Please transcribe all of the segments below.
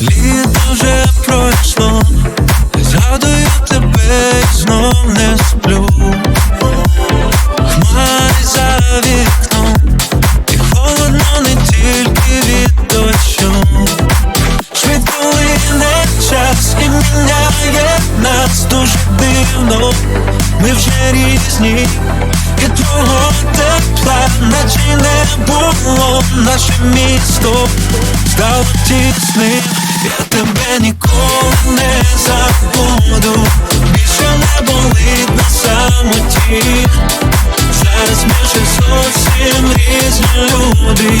Літо вже пройшло, згадую тебе і знов не сплю. Хмари за вікном, і холодно не тільки від дощу. Швидко лине час і міняє нас дуже дивно. Ми вже різні, і твого тепла, наче не було наше місто стало тісним. Я тебе ніколи не забуду. Більше не болить на самоті. Зараз ми вже зовсім різні люди.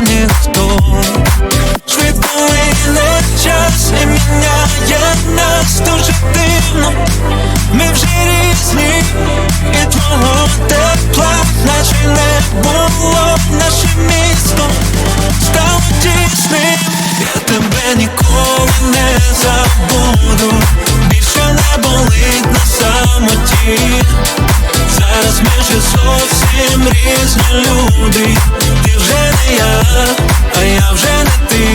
ніхто. Швидко лине час і міняє нас дуже дивно. Ми вже різні І твого тепла наче не було Наше місто стало тісним Я тебе ніколи не забуду. Більше не болить на самоті. Зараз ми вже зовсім різні люди вже не я, а я вже не ти.